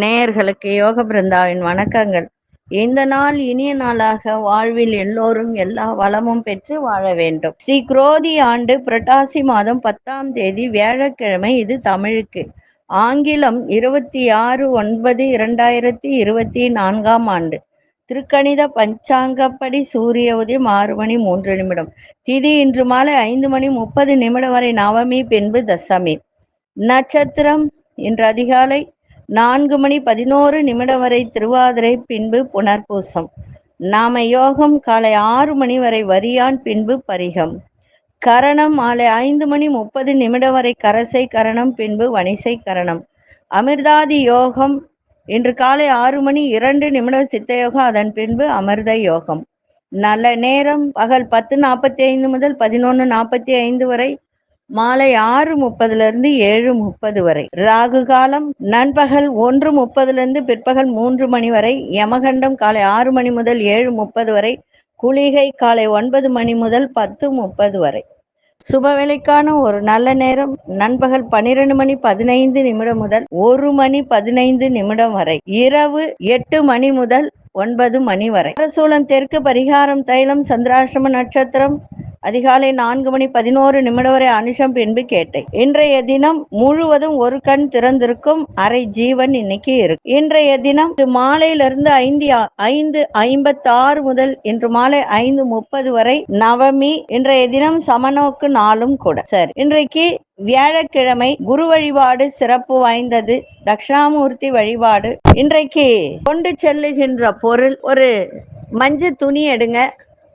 நேயர்களுக்கு யோக பிருந்தாவின் வணக்கங்கள். இந்த நாள் இனிய நாளாக வாழ்வில் எல்லோரும் எல்லா வளமும் பெற்று வாழ வேண்டும். ஸ்ரீ குரோதி ஆண்டு புரட்டாசி மாதம் பத்தாம் தேதி வியாழக்கிழமை இது தமிழுக்கு. ஆங்கிலம் இருபத்தி ஆறு ஒன்பது இரண்டாயிரத்தி இருபத்தி நான்காம் ஆண்டு. திருக்கணித பஞ்சாங்கப்படி சூரிய உதயம் ஆறு மணி மூன்று நிமிடம். திதி இன்று மாலை ஐந்து மணி முப்பது நிமிடம் வரை நவமி பின்பு தசமி. நட்சத்திரம் இன்று அதிகாலை நான்கு மணி பதினோரு நிமிடம் வரை திருவாதிரை பின்பு புனர்பூசம். நாம யோகம் காலை ஆறு மணி வரை வரியான் பின்பு பரிகம். கரணம் மாலை ஐந்து மணி முப்பது நிமிடம் வரை கரசை கரணம் பின்பு வணிசை கரணம். அமிர்தாதி யோகம் இன்று காலை ஆறு மணி இரண்டு நிமிடம் சித்தயோகம் அதன் பின்பு அமிர்த யோகம். நல்ல நேரம் பகல் பத்து நாற்பத்தி ஐந்து முதல் பதினொன்று நாற்பத்தி ஐந்து வரை மாலை ஆறு முப்பதுல இருந்து ஏழு முப்பது வரை. ராகு காலம் நண்பகல் ஒன்று முப்பதுல இருந்து பிற்பகல் மூன்று மணி வரை யமகண்டம் காலை ஆறு மணி முதல் ஏழு முப்பது வரை குளிகை காலை ஒன்பது மணி முதல் பத்து முப்பது வரை. சுபவேளைக்கான ஒரு நல்ல நேரம். நண்பகல் பனிரெண்டு மணி பதினைந்து நிமிடம் முதல் ஒரு மணி பதினைந்து நிமிடம் வரை. இரவு எட்டு மணி முதல் ஒன்பது மணி வரை. சூளம் தெற்கு பரிகாரம் தைலம் சந்திராசிரம நட்சத்திரம். அதிகாலை நான்கு மணி பதினோரு நிமிடம் வரை அனுஷம் பின்பு கேட்டேன். இன்றைய தினம் முழுவதும் ஒரு கண் திறந்திருக்கும் அரை ஜீவன் இன்னைக்கு இருக்கு. இன்றைய தினம் மாலையிலிருந்து ஐந்து ஐந்து ஐம்பத்தி ஆறு முதல் இன்று மாலை ஐந்து முப்பது வரை நவமி இன்றைய தினம் சமநோக்கு நாளும் கூட. சரி இன்றைக்கு வியாழக்கிழமை குரு வழிபாடு சிறப்பு வாய்ந்தது. தக்ஷணாமூர்த்தி வழிபாடு. இன்றைக்கு கொண்டு செல்லுகின்ற பொருள் ஒரு மஞ்சள் துணி எடுங்க.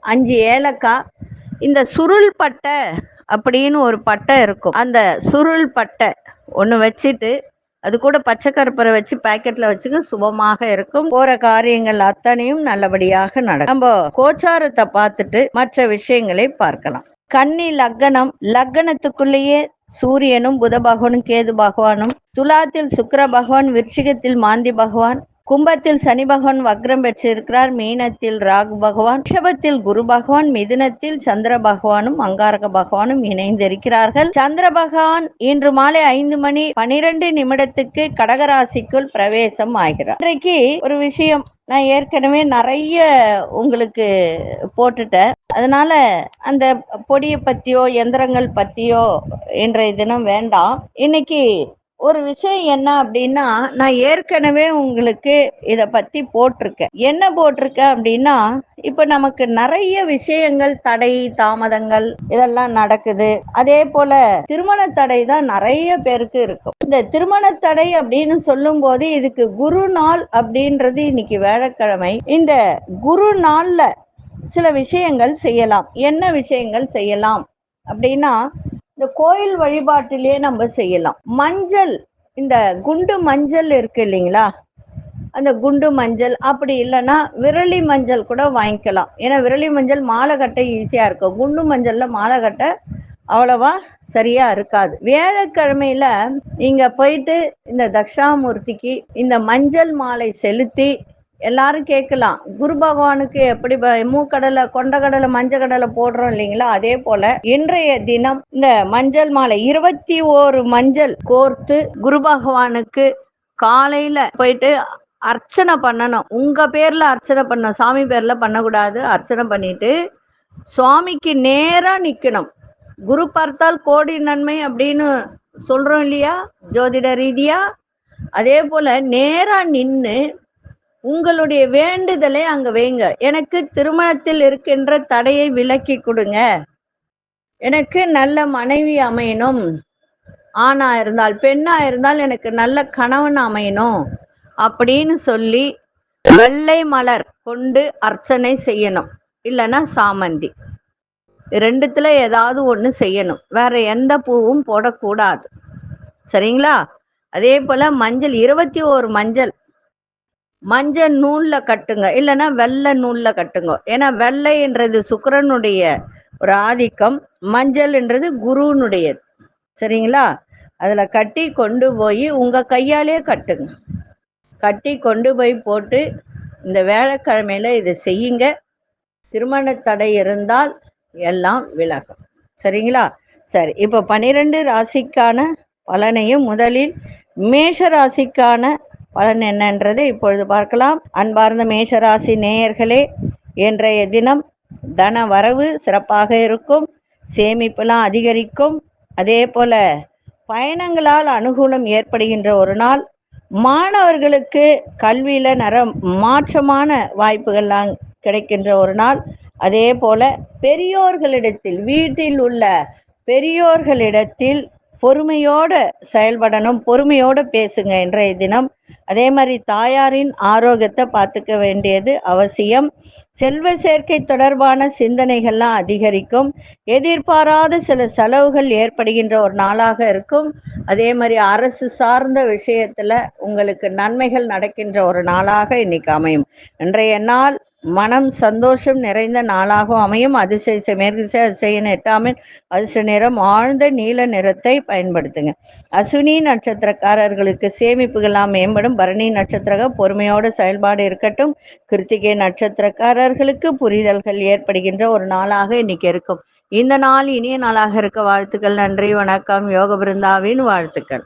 அஞ்சு ஏலக்காய் இந்த சுருள் பட்டை அப்படின்னு ஒரு பட்டை இருக்கும். அந்த சுருள் பட்டை ஒன்று வச்சுட்டு அது கூட பச்சை கருப்பரை வச்சு பாக்கெட்ல வச்சுக்க சுபமாக இருக்கும். போற காரியங்கள் அத்தனையும் நல்லபடியாக நடக்கும். நம்ம கோச்சாரத்தை பார்த்துட்டு மற்ற விஷயங்களை பார்க்கலாம். கன்னி லக்கணம் லக்கணத்துக்குள்ளேயே சூரியனும் புத பகவானும் கேது பகவானும் துலாத்தில் சுக்கர பகவான் விருச்சிகத்தில் மாந்தி பகவான் கும்பத்தில் சனி பகவான் வக்ரம் பெற்றிருக்கிறார். மீனத்தில் ராகு பகவான் ரிஷபத்தில் குரு பகவான் மிதுனத்தில் சந்திர பகவானும் அங்காரக பகவானும் இணைந்திருக்கிறார்கள். சந்திர பகவான் இன்று மாலை ஐந்து மணி பனிரெண்டு நிமிடத்துக்கு கடகராசிக்குள் பிரவேசம் ஆகிறார். இன்றைக்கு ஒரு விஷயம் நான் ஏற்கனவே நிறைய உங்களுக்கு போட்டுட்டேன். அதனால அந்த பொடியை பத்தியோ எந்திரங்கள் பத்தியோ இன்றைய தினம் வேண்டாம். இன்னைக்கு ஒரு விஷயம் என்ன அப்படின்னா நான் ஏற்கனவே உங்களுக்கு இத பத்தி போட்டிருக்கேன். என்ன போட்டிருக்கேன் அப்படின்னா இப்ப நமக்கு நிறைய விஷயங்கள் தடை தாமதங்கள் இதெல்லாம் நடக்குது. அதே போல திருமண தடை தான் நிறைய பேருக்கு இருக்கும். இந்த திருமண தடை அப்படின்னு சொல்லும் போது இதுக்கு குரு நாள் அப்படின்றது இன்னைக்கு வேலைக்கிழமை இந்த குரு நாள்ல சில விஷயங்கள் செய்யலாம். என்ன விஷயங்கள் செய்யலாம் அப்படின்னா இந்த கோயில் வழிபாட்டிலே நம்ம செய்யலாம். மஞ்சள் இந்த குண்டு மஞ்சள் இருக்கு இல்லைங்களா? அந்த குண்டு மஞ்சள் அப்படி இல்லைன்னா விரலி மஞ்சள் கூட வாங்கிக்கலாம். ஏன்னா விரலி மஞ்சள் மாலை கட்ட ஈஸியா இருக்கும். குண்டு மஞ்சள்ல மாலை கட்ட அவ்வளவா சரியா இருக்காது. வியாழக்கிழமையில நீங்க போயிட்டு இந்த தக்ஷாமூர்த்திக்கு இந்த மஞ்சள் மாலை செலுத்தி எல்லாரும் கேட்கலாம். குரு பகவானுக்கு எப்படி ப- மூக்கடலை கொண்டக்கடலை மஞ்சள் கடலை போடுறோம் இல்லைங்களா? அதே போல இன்றைய தினம் இந்த மஞ்சள் மாலை இருபத்தி ஓரு மஞ்சள் கோர்த்து குரு பகவானுக்கு காலையில போயிட்டு அர்ச்சனை பண்ணணும். உங்க பேர்ல அர்ச்சனை பண்ண சாமி பேர்ல பண்ணக்கூடாது. அர்ச்சனை பண்ணிட்டு சுவாமிக்கு நேரா நிக்கணும். குரு பார்த்தால் கோடி நன்மை அப்படின்னு சொல்றோம் இல்லையா? ஜோதிட ரீதியா. அதே போல நேரா நின்று உங்களுடைய வேண்டுதலை அங்க வைங்க. எனக்கு திருமணத்தில் இருக்கின்ற தடையை விலக்கி கொடுங்க. எனக்கு நல்ல மனைவி அமையணும். ஆணா இருந்தால் பெண்ணா இருந்தால் எனக்கு நல்ல கணவன் அமையணும். அப்படின்னு சொல்லி வெள்ளை மலர் கொண்டு அர்ச்சனை செய்யணும். இல்லைன்னா சாமந்தி. ரெண்டுத்துல ஏதாவது ஒன்று செய்யணும். வேற எந்த பூவும் போடக்கூடாது. சரிங்களா? அதே போல மஞ்சள் இருபத்தி ஓரு மஞ்சள் மஞ்சள் நூல்ல கட்டுங்க இல்லைன்னா வெள்ளை நூல்ல கட்டுங்க. ஏன்னா வெள்ளைன்றது சுக்கரனுடைய ஒரு ஆதிக்கம் மஞ்சள்ன்றது குருனுடையது. சரிங்களா? அதுல கட்டி கொண்டு போய் உங்க கையாலே கட்டுங்க. கட்டி கொண்டு போய் போட்டு இந்த வேலைக்கிழமையில இதை செய்யுங்க. திருமண தடை இருந்தால் எல்லாம் விலகும். சரிங்களா? சரி இப்போ பனிரெண்டு ராசிக்கான பலனையும் முதலில் மேஷ ராசிக்கான பலன் என்னன்றதை இப்பொழுது பார்க்கலாம். அன்பார்ந்த மேஷராசி நேயர்களே இன்றைய தினம் தன வரவு சிறப்பாக இருக்கும் சேமிப்புலாம் அதிகரிக்கும். அதே போல பயணங்களால் அனுகூலம் ஏற்படுகின்ற ஒரு நாள். மாணவர்களுக்கு கல்வியில நர மாற்றமான வாய்ப்புகள்லாம் கிடைக்கின்ற ஒரு நாள். அதே போல பெரியோர்களிடத்தில் வீட்டில் உள்ள பெரியோர்களிடத்தில் பொறுமையோட செயல்படணும் பொறுமையோடு பேசுங்க இன்றைய தினம். அதே மாதிரி தாயாரின் ஆரோக்கியத்தை பார்த்துக்க வேண்டியது அவசியம். செல்வ சேர்க்கை தொடர்பான சிந்தனைகள்லாம் அதிகரிக்கும். எதிர்பாராத சில செலவுகள் ஏற்படுகின்ற ஒரு நாளாக இருக்கும். அதே மாதிரி அரசு சார்ந்த விஷயத்துல உங்களுக்கு நன்மைகள் நடக்கின்ற ஒரு நாளாக இன்னைக்கு அமையும். இன்றைய நாள் மனம் சந்தோஷம் நிறைந்த நாளாகவும் அமையும். அதிசய மேற்கிசை அதிசயன் எட்டாமின் அதிர்ஷ்ட நிறம் ஆழ்ந்த நீல நிறத்தை பயன்படுத்துங்க. அசுனி நட்சத்திரக்காரர்களுக்கு சேமிப்புகள்லாம் மேம்படும். பரணி நட்சத்திரக பொறுமையோட செயல்பாடு இருக்கட்டும். கிருத்திகை நட்சத்திரக்காரர்களுக்கு புரிதல்கள் ஏற்படுகின்ற ஒரு நாளாக இன்னைக்கு இருக்கும். இந்த நாள் இனிய நாளாக இருக்க வாழ்த்துக்கள். நன்றி வணக்கம். யோக பிருந்தாவின் வாழ்த்துக்கள்.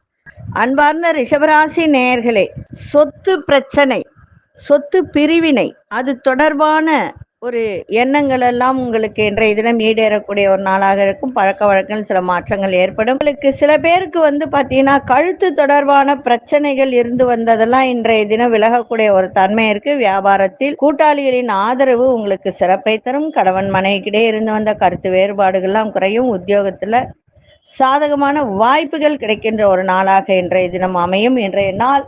அன்பார்ந்த ரிஷபராசி நேயர்களே சொத்து பிரச்சனை சொத்து பிரிவினை அது தொடர்பான ஒரு எண்ணங்கள் எல்லாம் உங்களுக்கு இன்றைய தினம் ஈடேறக்கூடிய ஒரு நாளாக இருக்கும். பழக்க வழக்கங்கள் சில மாற்றங்கள் ஏற்படும். உங்களுக்கு சில பேருக்கு வந்து பார்த்தீங்கன்னா கழுத்து தொடர்பான பிரச்சனைகள் இருந்து வந்ததெல்லாம் இன்றைய தினம் விலகக்கூடிய ஒரு தன்மை இருக்கு. வியாபாரத்தில் கூட்டாளிகளின் ஆதரவு உங்களுக்கு சிறப்பை தரும். கணவன் மனைவிக்கிடையே இருந்து வந்த கருத்து வேறுபாடுகள்லாம் குறையும். உத்தியோகத்துல சாதகமான வாய்ப்புகள் கிடைக்கின்ற ஒரு நாளாக இன்றைய தினம் அமையும். இன்றைய நாள்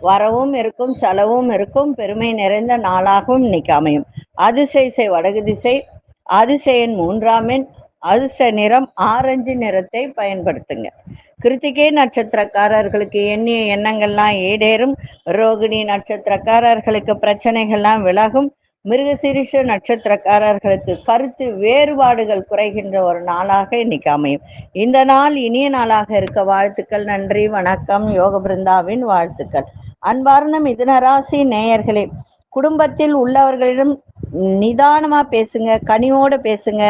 வரவும் இருக்கும் செலவும் இருக்கும் பெருமை நிறைந்த நாளாகவும் இன்னைக்கு அமையும். அதிசைசை வடகு திசை அதிசயன் மூன்றாம் எண் அதிர்ஷ்ட நிறம் ஆரஞ்சு நிறத்தை பயன்படுத்துங்க. கிருத்திகை நட்சத்திரக்காரர்களுக்கு எண்ணிய எண்ணங்கள்லாம் ஈடேறும். ரோகிணி நட்சத்திரக்காரர்களுக்கு பிரச்சனைகள்லாம் விலகும். மிருகசிரிஷ நட்சத்திரக்காரர்களுக்கு கருத்து வேறுபாடுகள் குறைகின்ற ஒரு நாளாக இன்னைக்கு அமையும். இந்த நாள் இனிய நாளாக இருக்க வாழ்த்துக்கள் நன்றி வணக்கம் யோக பிருந்தாவின் வாழ்த்துக்கள். அன்பார்ந்த மிதுனராசி நேயர்களே குடும்பத்தில் உள்ளவர்களிடம் நிதானமா பேசுங்க கனிவோட பேசுங்க.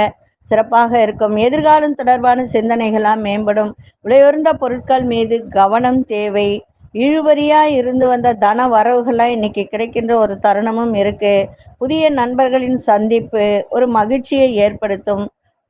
சிறப்பாக இருக்கும். எதிர்காலம் தொடர்பான சிந்தனைகளாம் மேம்படும். விலையுறந்த பொருட்கள் மீது கவனம் தேவை. இழுபறியா இருந்து வந்த தன வரவுகள்லாம் இன்னைக்கு கிடைக்கின்ற ஒரு தருணமும் இருக்கு. புதிய நண்பர்களின் சந்திப்பு ஒரு மகிழ்ச்சியை ஏற்படுத்தும்.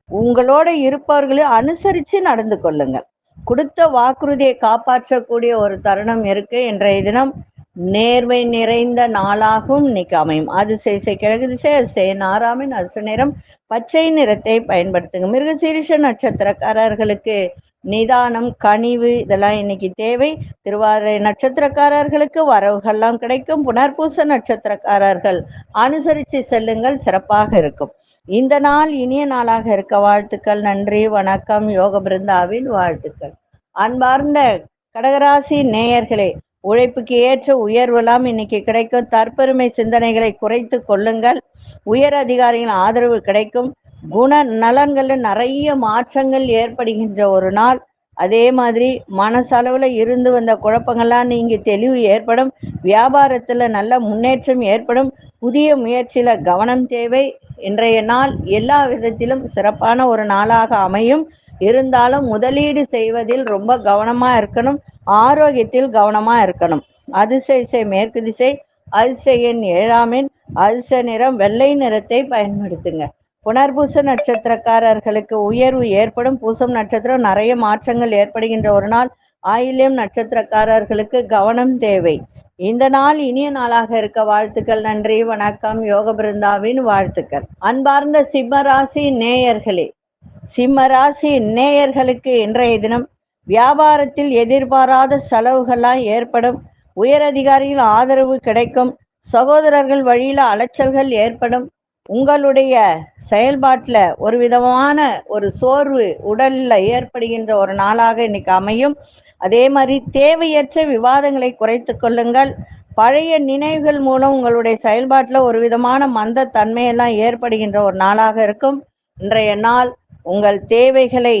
உங்களோட இருப்பவர்களையும் அனுசரித்து நடந்து கொள்ளுங்கள். கொடுத்த வாக்குறுதியை காப்பாற்றக்கூடிய ஒரு தருணம் இருக்கு. இன்றைய தினம் நேர்மை நிறைந்த நாளாகவும் இன்னைக்கு அமையும். அது செய்சை கிழக்கு திசை அதிசய நாராமின் அரசு நிறம். பச்சை நிறத்தை பயன்படுத்துங்க. மிருகசீரிஷ நட்சத்திரக்காரர்களுக்கு நிதானம் கனிவு இதெல்லாம் இன்னைக்கு தேவை. திருவாதிரை நட்சத்திரக்காரர்களுக்கு வரவுகள்லாம் கிடைக்கும். புனர்பூச நட்சத்திரக்காரர்கள் அனுசரித்து செல்லுங்கள். சிறப்பாக இருக்கும். இந்த நாள் இனிய நாளாக இருக்க வாழ்த்துக்கள் நன்றி வணக்கம் யோக பிருந்தாவின் வாழ்த்துக்கள். அன்பார்ந்த கடகராசி நேயர்களே உழைப்புக்கு ஏற்ற உயர்வெல்லாம் இன்னைக்கு கிடைக்கும். தற்பெருமை சிந்தனைகளை குறைத்து கொள்ளுங்கள். உயர் அதிகாரிகள் ஆதரவு கிடைக்கும். குண நலன்களில் நிறைய மாற்றங்கள் ஏற்படுகின்ற ஒரு நாள். அதே மாதிரி மனசளவில் இருந்து வந்த குழப்பங்கள்லாம் நீங்கள் தெளிவு ஏற்படும். வியாபாரத்தில் நல்ல முன்னேற்றம் ஏற்படும். புதிய முயற்சியில் கவனம் தேவை. இன்றைய நாள் எல்லா விதத்திலும் சிறப்பான ஒரு நாளாக அமையும். இருந்தாலும் முதலீடு செய்வதில் ரொம்ப கவனமா இருக்கணும். ஆரோக்கியத்தில் கவனமா இருக்கணும். அதிசய மேற்கு திசை அதிசயன் ஏழாமின் அதிர்ஷ்ட நிறம் வெள்ளை நிறத்தை பயன்படுத்துங்க. புனர்பூச நட்சத்திரக்காரர்களுக்கு உயர்வு ஏற்படும். பூசம் நட்சத்திரம் நிறைய மாற்றங்கள் ஏற்படுகின்ற ஒரு நாள். ஆயில்யம் நட்சத்திரக்காரர்களுக்கு கவனம் தேவை. இந்த நாள் இனிய நாளாக இருக்க வாழ்த்துக்கள் நன்றி வணக்கம் யோக பிருந்தாவின் வாழ்த்துக்கள். அன்பார்ந்த சிம்மராசி நேயர்களே சிம்மராசி நேயர்களுக்கு இன்றைய தினம் வியாபாரத்தில் எதிர்பாராத செலவுகள்லாம் ஏற்படும். உயரதிகாரிகள் ஆதரவு கிடைக்கும். சகோதரர்கள் வழியில அலைச்சல்கள் ஏற்படும். உங்களுடைய செயல்பாட்டில் ஒரு விதமான ஒரு சோர்வு உடலில் ஏற்படுகின்ற ஒரு நாளாக இன்னைக்கு அமையும். அதே மாதிரி தேவையற்ற விவாதங்களை குறைத்து கொள்ளுங்கள். பழைய நினைவுகள் மூலம் உங்களுடைய செயல்பாட்டில் ஒரு விதமான மந்த தன்மையெல்லாம் ஏற்படுகின்ற ஒரு நாளாக இருக்கும். இன்றைய நாள் உங்கள் தேவைகளை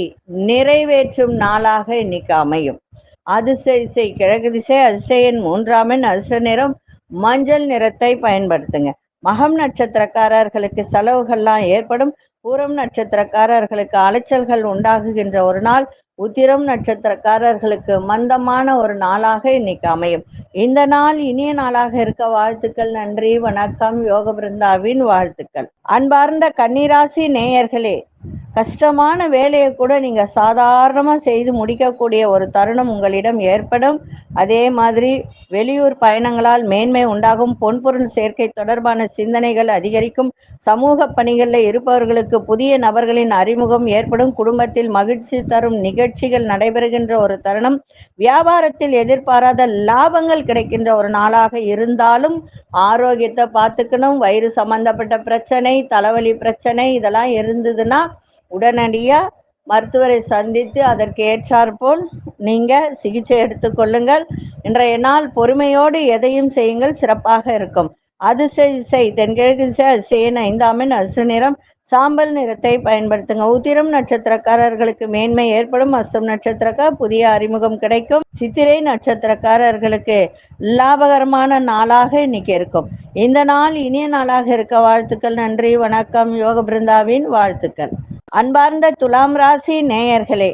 நிறைவேற்றும் நாளாக இன்னைக்கு அமையும். அதிசய கிழக்கு திசை அதிசயன் மூன்றாமன் அதிர்ஷ்ட நிறம் மஞ்சள் நிறத்தை பயன்படுத்துங்க. மகம் நட்சத்திரக்காரர்களுக்கு செலவுகள்லாம் ஏற்படும். பூரம் நட்சத்திரக்காரர்களுக்கு அலைச்சல்கள் உண்டாகுகின்ற ஒரு நாள். உத்திரம் நட்சத்திரக்காரர்களுக்கு மந்தமான ஒரு நாளாக இன்னைக்கு அமையும். இந்த நாள் இனிய நாளாக இருக்க வாழ்த்துக்கள் நன்றி வணக்கம் யோக பிருந்தாவின் வாழ்த்துக்கள். அன்பார்ந்த கன்னிராசி நேயர்களே கஷ்டமான வேலையை கூட நீங்க சாதாரணமா செய்து முடிக்கக்கூடிய ஒரு தருணம் உங்களிடம் ஏற்படும். அதே மாதிரி வெளியூர் பயணங்களால் மேன்மை உண்டாகும். பொன்பொருள் சேர்க்கை தொடர்பான சிந்தனைகள் அதிகரிக்கும். சமூக பணிகளில் இருப்பவர்களுக்கு புதிய நபர்களின் அறிமுகம் ஏற்படும். குடும்பத்தில் மகிழ்ச்சி தரும் நிகழ்ச்சிகள் நடைபெறுகின்ற ஒரு தருணம். வியாபாரத்தில் எதிர்பாராத லாபங்கள் கிடைக்கின்ற ஒரு நாளாக இருந்தாலும் ஆரோக்கியத்தை பார்த்துக்கணும். வயிறு சம்பந்தப்பட்ட பிரச்சனை தலைவலி பிரச்சனை இதெல்லாம் இருந்ததுன்னா உடனடியாக மருத்துவரை சந்தித்து அதற்கு ஏற்றாற்போல் நீங்கள் சிகிச்சை எடுத்துக்கொள்ளுங்கள் இன்றைய நாள் பொறுமையோடு எதையும் செய்யுங்கள் சிறப்பாக இருக்கும். அதிசய இசை தென்கிழக்கு இசை அதிசயன் ஐந்தாமின் அசு நிறம். சாம்பல் நிறத்தை பயன்படுத்துங்க. உத்திரம் நட்சத்திரக்காரர்களுக்கு மேன்மை ஏற்படும். அஸ்தம் நட்சத்திரக்கார் புதிய அறிமுகம் கிடைக்கும். சித்திரை நட்சத்திரக்காரர்களுக்கு லாபகரமான நாளாக இன்னைக்கு இருக்கும். இந்த நாள் இனிய நாளாக இருக்க வாழ்த்துக்கள். நன்றி. வணக்கம். யோக பிருந்தாவின் வாழ்த்துக்கள். அன்பார்ந்த துலாம் ராசி நேயர்களே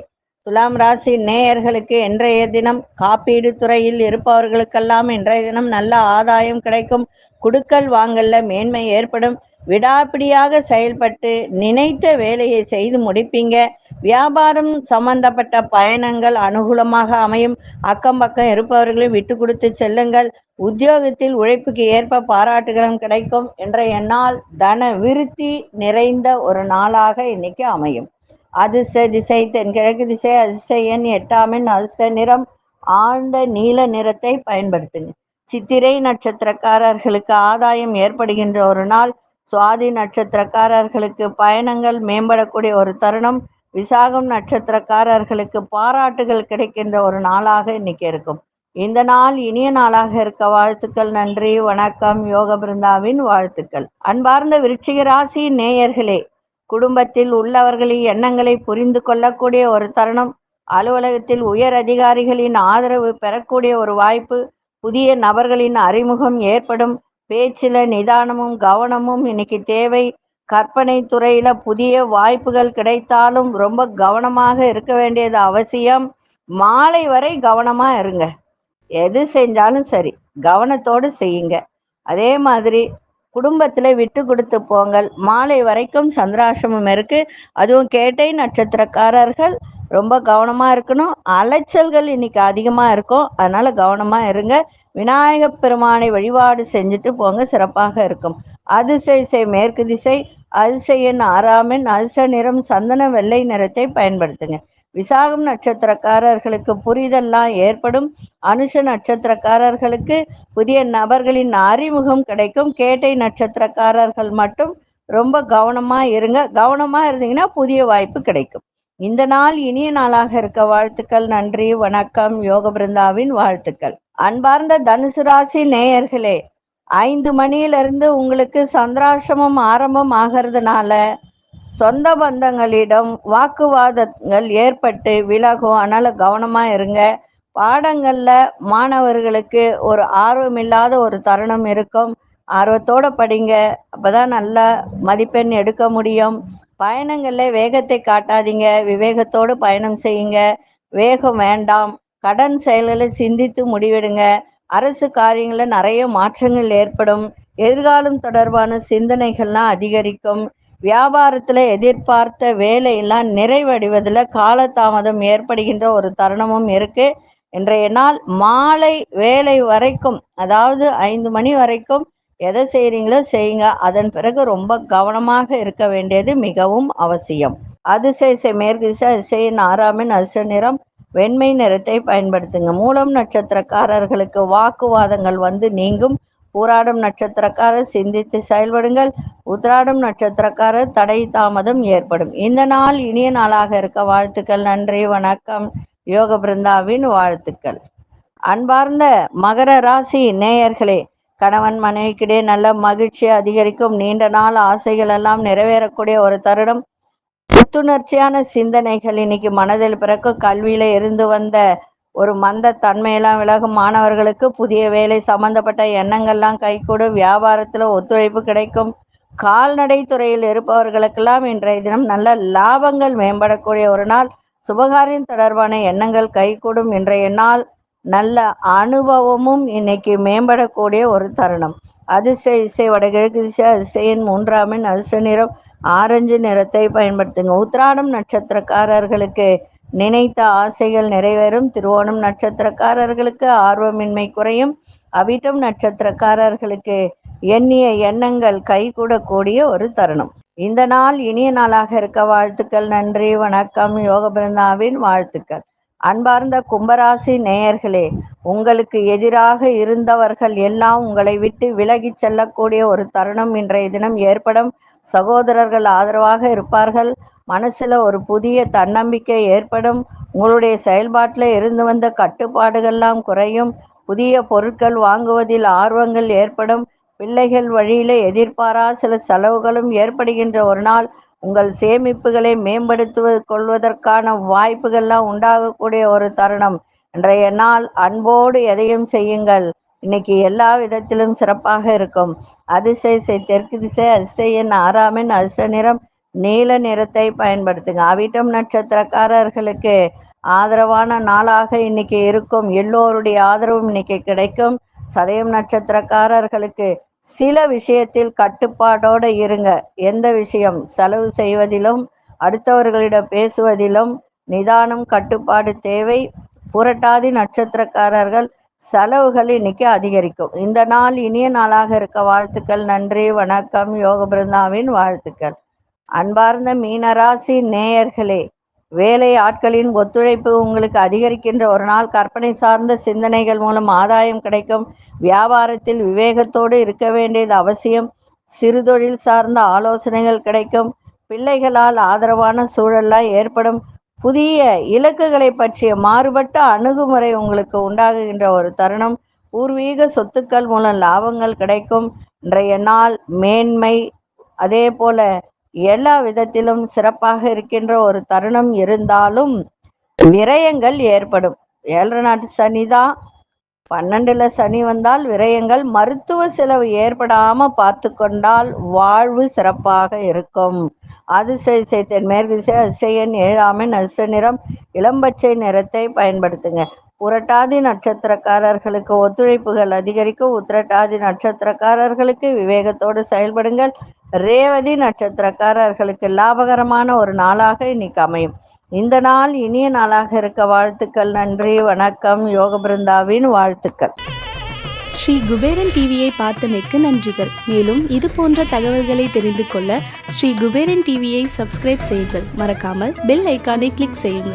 துலாம் ராசி நேயர்களுக்கு இன்றைய தினம் காப்பீடு துறையில் இருப்பவர்களுக்கெல்லாம் இன்றைய தினம் நல்ல ஆதாயம் கிடைக்கும். குடுக்கல் வாங்கல்ல மேன்மை ஏற்படும். விடாப்பிடியாக செயல்பட்டு நினைத்த வேலையை செய்து முடிப்பீங்க. வியாபாரம் சம்பந்தப்பட்ட பயணங்கள் அனுகூலமாக அமையும். அக்கம் பக்கம் இருப்பவர்களையும் விட்டு கொடுத்து செல்லுங்கள். உத்தியோகத்தில் உழைப்புக்கு ஏற்ப பாராட்டுகளும் கிடைக்கும் என்ற நாள் தன விருத்தி நிறைந்த ஒரு நாளாக இன்னைக்கு அமையும். அதிர்ஷ்ட திசை தென்கிழக்கு திசை அதிர்ஷ்ட எண் எட்டாமின் அதிர்ஷ்ட நிறம் ஆழ்ந்த நீல நிறத்தை பயன்படுத்துங்க. சித்திரை நட்சத்திரக்காரர்களுக்கு ஆதாயம் ஏற்படுகின்ற ஒரு நாள் சுவாதி நட்சத்திரக்காரர்களுக்கு பயணங்கள் மேம்படக்கூடிய ஒரு தருணம் விசாகம் நட்சத்திரக்காரர்களுக்கு பாராட்டுகள் கிடைக்கின்ற ஒரு நாளாக இன்னைக்கு இருக்கும். இந்த நாள் இனிய நாளாக இருக்க வாழ்த்துக்கள் நன்றி வணக்கம் யோக பிருந்தாவின் வாழ்த்துக்கள். அன்பார்ந்த விருச்சிக ராசி நேயர்களே குடும்பத்தில் உள்ளவர்களின் எண்ணங்களை புரிந்து கொள்ளக்கூடிய ஒரு தருணம். அலுவலகத்தில் உயர் அதிகாரிகளின் ஆதரவு பெறக்கூடிய ஒரு வாய்ப்பு. புதிய நபர்களின் அறிமுகம் ஏற்படும். பேச்சில் நிதானமும் கவனமும் இன்னைக்கு தேவை. கற்பனை துறையில புதிய வாய்ப்புகள் கிடைத்தாலும் ரொம்ப கவனமாக இருக்க வேண்டியது அவசியம். மாலை வரை கவனமா இருங்க. எது செஞ்சாலும் சரி கவனத்தோடு செய்யுங்க. அதே மாதிரி குடும்பத்தில் விட்டு கொடுத்து போங்கள். மாலை வரைக்கும் சந்திராசிரமம் இருக்கு. அதுவும் கேட்டை நட்சத்திரக்காரர்கள் ரொம்ப கவனமாக இருக்கணும். அலைச்சல்கள் இன்னைக்கு அதிகமாக இருக்கும். அதனால கவனமாக இருங்க. விநாயக பெருமானை வழிபாடு செஞ்சுட்டு போங்க. சிறப்பாக இருக்கும். அதிசய மேற்கு திசை அதிசயன் ஆறாமின் அதிர்ஷ்ட நிறம் சந்தன வெள்ளை நிறத்தை பயன்படுத்துங்க. விசாகம் நட்சத்திரக்காரர்களுக்கு புரிதல்லாம் ஏற்படும். அனுஷ நட்சத்திரக்காரர்களுக்கு புதிய நபர்களின் அறிமுகம் கிடைக்கும். கேட்டை நட்சத்திரக்காரர்கள் மட்டும் ரொம்ப கவனமா இருங்க. கவனமா இருந்தீங்கன்னா புதிய வாய்ப்பு கிடைக்கும். இந்த நாள் இனிய நாளாக இருக்க வாழ்த்துக்கள் நன்றி வணக்கம் யோக பிருந்தாவின் வாழ்த்துக்கள். அன்பார்ந்த தனுசு ராசி நேயர்களே ஐந்து மணியிலிருந்து உங்களுக்கு சந்திராசிரமம் ஆரம்பம் ஆகிறதுனால சொந்த பந்தங்களிடம் வாக்குவாதங்கள் ஏற்பட்டு விலகும். அதனால கவனமா இருங்க. பாடங்கள்ல மாணவர்களுக்கு ஒரு ஆர்வம் இல்லாத ஒரு தருணம் இருக்கும். ஆர்வத்தோட படிங்க. அப்பதான் நல்ல மதிப்பெண் எடுக்க முடியும். பயணங்கள்ல வேகத்தை காட்டாதீங்க. விவேகத்தோடு பயணம் செய்யுங்க. வேகம் வேண்டாம். கடன் செயல்களை சிந்தித்து முடிவெடுங்க. அரசு காரியங்களில் நிறைய மாற்றங்கள் ஏற்படும். எதிர்காலம் தொடர்பான சிந்தனைகள்லாம் அதிகரிக்கும். வியாபாரத்தில் எதிர்பார்த்த வேலையெல்லாம் நிறைவடைவதில் காலதாமதம் ஏற்படுகின்ற ஒரு தருணமும் இருக்கு. இன்றைய நாள் மாலை வேலை வரைக்கும் அதாவது ஐந்து மணி வரைக்கும் எதை செய்கிறீங்களோ செய்யுங்க. அதன் பிறகு ரொம்ப கவனமாக இருக்க வேண்டியது மிகவும் அவசியம். அதிசய மேற்கு திசை அதிசயின் ஆறாமின் அதிர்ஷ்ட நிறம் வெண்மை நிறத்தை பயன்படுத்துங்க. மூலம் நட்சத்திரக்காரர்களுக்கு வாக்குவாதங்கள் வந்து நீங்கும். பூராடம் நட்சத்திரக்காரர் சிந்தித்து செயல்படுங்கள். உத்ராடம் நட்சத்திரக்காரர் தடை தாமதம் ஏற்படும். இந்த நாள் இனிய நாளாக இருக்க வாழ்த்துக்கள். நன்றி வணக்கம். யோக பிருந்தாவின் வாழ்த்துக்கள். அன்பார்ந்த மகர ராசி நேயர்களே கணவன் மனைவிக்கிடையே நல்ல மகிழ்ச்சி அதிகரிக்கும். நீண்ட நாள் ஆசைகள் எல்லாம் நிறைவேறக்கூடிய ஒரு தருணம். புத்துணர்ச்சியான சிந்தனைகள் இன்னைக்கு மனதில் பிறக்கும். கல்வியில இருந்து வந்த ஒரு மந்த தன்மையெல்லாம் விலகும் மாணவர்களுக்கு புதிய வேலை சம்பந்தப்பட்ட எண்ணங்கள்லாம் கைகூடும் வியாபாரத்தில் ஒத்துழைப்பு கிடைக்கும். கால்நடை துறையில் இருப்பவர்களுக்கெல்லாம் இன்றைய தினம் நல்ல லாபங்கள் மேம்படக்கூடிய ஒரு நாள். சுபகாரியம் தொடர்பான எண்ணங்கள் கைகூடும் இன்றைய நாள். நல்ல அனுபவமும் இன்னைக்கு மேம்படக்கூடிய ஒரு தருணம். அதிர்ஷ்ட இசை வடகிழக்கு திசை அதிர்ஷ்டையின் மூன்றாமின் அதிர்ஷ்ட நிறம் ஆரஞ்சு நிறத்தை பயன்படுத்துங்க. உத்திராடம் நட்சத்திரக்காரர்களுக்கு நினைத்த ஆசைகள் நிறைவேறும். திருவோணம் நட்சத்திரக்காரர்களுக்கு ஆர்வமின்மை குறையும். அவிட்டம் நட்சத்திரக்காரர்களுக்கு எண்ணிய எண்ணங்கள் கைகூடக்கூடிய ஒரு தருணம். இந்த நாள் இனிய நாளாக இருக்க வாழ்த்துக்கள் நன்றி வணக்கம். யோக பிருந்தாவின் வாழ்த்துக்கள். அன்பார்ந்த கும்பராசி நேயர்களே உங்களுக்கு எதிராக இருந்தவர்கள் எல்லாம் உங்களை விட்டு விலகிச் செல்லக்கூடிய ஒரு தருணம் இன்றைய தினம் ஏற்படும். சகோதரர்கள் ஆதரவாக இருப்பார்கள். மனசுல ஒரு புதிய தன்னம்பிக்கை ஏற்படும். உங்களுடைய செயல்பாட்டில் இருந்து வந்த கட்டுப்பாடுகள்லாம் குறையும். புதிய பொருட்கள் வாங்குவதில் ஆர்வங்கள் ஏற்படும். பிள்ளைகள் வழியில எதிர்பாரா சில செலவுகளும் ஏற்படுகின்ற ஒரு நாள். உங்கள் சேமிப்புகளை மேம்படுத்துவது கொள்வதற்கான வாய்ப்புகள்லாம் உண்டாகக்கூடிய ஒரு தருணம். இன்றைய நாள் அன்போடு எதையும் செய்யுங்கள். இன்னைக்கு எல்லா விதத்திலும் சிறப்பாக இருக்கும். அதிசய செய் தெற்கு திசை அதிசயன் ஆறாமின் அதிர்ஷ்ட நிறம். நீல நிறத்தை பயன்படுத்துங்க. அவிட்டம் நட்சத்திரக்காரர்களுக்கு ஆதரவான நாளாக இன்னைக்கு இருக்கும். எல்லோருடைய ஆதரவும் இன்னைக்கு கிடைக்கும். சதயம் நட்சத்திரக்காரர்களுக்கு சில விஷயத்தில் கட்டுப்பாடோடு இருங்க. எந்த விஷயம்? செலவு செய்வதிலும் அடுத்தவர்களிடம் பேசுவதிலும் நிதானம் கட்டுப்பாடு தேவை. புரட்டாதி நட்சத்திரக்காரர்கள் செலவுகள் இன்னைக்கு அதிகரிக்கும். இந்த நாள் இனிய நாளாக இருக்க வாழ்த்துக்கள். நன்றி வணக்கம். யோக பிருந்தாவின் வாழ்த்துக்கள். அன்பார்ந்த மீனராசி நேயர்களே வேலை ஆட்களின் ஒத்துழைப்பு உங்களுக்கு அதிகரிக்கின்ற ஒரு நாள். கற்பனை சார்ந்த சிந்தனைகள் மூலம் ஆதாயம் கிடைக்கும். வியாபாரத்தில் விவேகத்தோடு இருக்க வேண்டியது அவசியம். சிறுதொழில் சார்ந்த ஆலோசனைகள் கிடைக்கும். பிள்ளைகளால் ஆதரவான சூழலாக ஏற்படும். புதிய இலக்குகளை பற்றிய மாறுபட்ட அணுகுமுறை உங்களுக்கு உண்டாகுகின்ற ஒரு தருணம். பூர்வீக சொத்துக்கள் மூலம் லாபங்கள் கிடைக்கும். இன்றைய நாள் மேன்மை. அதே போல எல்லா விதத்திலும் சிறப்பாக இருக்கின்ற ஒரு தருணம் இருந்தாலும் விரயங்கள் ஏற்படும். ஏழரை நாட்டு சனிதான் பன்னெண்டுல சனி வந்தால் விரயங்கள் மருத்துவ செலவு ஏற்படாம பார்த்து கொண்டால் வாழ்வு சிறப்பாக இருக்கும். அதிசய தென் மேற்கு திசை அதிசயன் ஏழாமின் அதிர்ஷ்ட நிறம் இளம்பச்சை நிறத்தை பயன்படுத்துங்க. புரட்டாதி நட்சத்திரக்காரர்களுக்கு ஒத்துழைப்புகள் அதிகரிக்கும் உத்திரட்டாதி நட்சத்திரக்காரர்களுக்கு விவேகத்தோடு செயல்படுங்கள். ரேவதி நட்சத்திரக்காரர்களுக்கு லாபகரமான ஒரு நாளாக இன்னைக்கு அமையும். இந்த நாள் இனிய நாளாக இருக்க வாழ்த்துக்கள் நன்றி வணக்கம் யோக பிருந்தாவின் வாழ்த்துக்கள். ஸ்ரீ குபேரன் டிவியை பார்த்தமைக்கு நன்றிகள். மேலும் இது போன்ற தகவல்களை தெரிந்து கொள்ள ஸ்ரீ குபேரன் டிவியை சப்ஸ்கிரைப் செய்யுங்கள். மறக்காமல் பெல் ஐக்கானை கிளிக் செய்யுங்கள்.